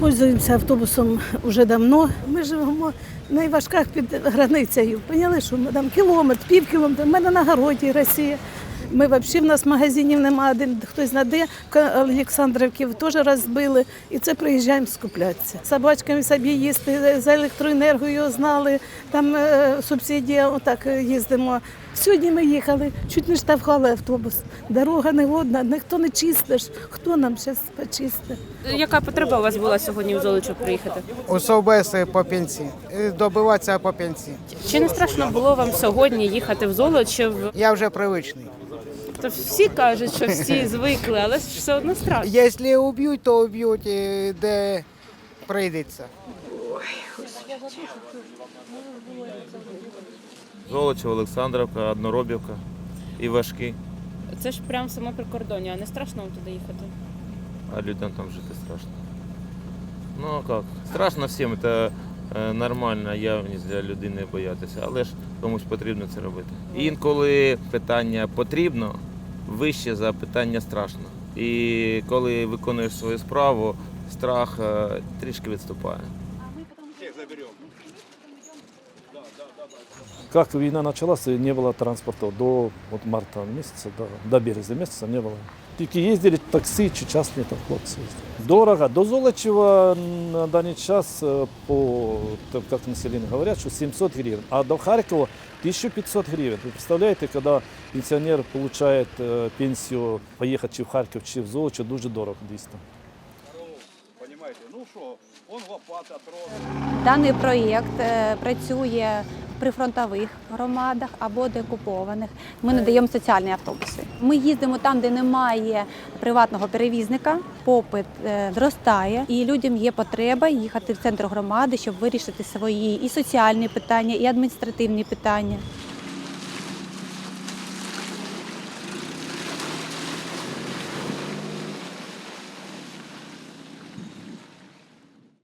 Пользуємося автобусом вже давно. Ми живемо на Івашках під границею. Поняли, що ми там кілометр, пів кілометра. Мене на городі Росія. Ми взагалі в нас магазинів немає, один хтось знаде, в Олександрівки теж розбили, і це приїжджаємо скуплятися. Собачками собі їсти, за електроенергію знали, там е, субсидія, отак е, їздимо. Сьогодні ми їхали, чуть не штовхали автобус. Дорога не водна, ніхто не чистиш. Хто нам зараз почистить? Яка потреба у вас була сьогодні в Золочів приїхати? Особисто по пенсії. Добиватися по пенсії. Чи не страшно було вам сьогодні їхати в Золочів? Я вже привичний. То всі кажуть, що всі звикли, але ж все одно страшно. Якщо уб'ють, то уб'ють і де прийдеться. Золочів, Олександровка, Одноробівка і Важкі. Це ж прямо саме прикордоння, а не страшно вам туди їхати? А людям там жити страшно. Ну а як? Страшно всім, це е, нормальна явність для людини боятися, але ж комусь потрібно це робити. Інколи питання потрібно вище за питання страшно. І коли виконуєш свою справу, страх е, трішки відступає. Как война началась, не было транспорта до вот марта месяца, до, до березня месяца не было Тільки ездили такси чи частні там хлопці. їздили. Дорого. До Золочева на даний час э, по, так как население говорят, что 700 гривен, а до Харькова 1500 гривен. Вы представляете, когда пенсионер получает э, пенсию, поехать чи в Харків, чи в Золочев, дуже дорого дійсно. Ну что, он лопата, трос. Даний проєкт е, працює в прифронтових громадах або деокупованих. Ми надаємо соціальні автобуси. Ми їздимо там, де немає приватного перевізника. Попит е, зростає, і людям є потреба їхати в центр громади, щоб вирішити свої і соціальні питання, і адміністративні питання.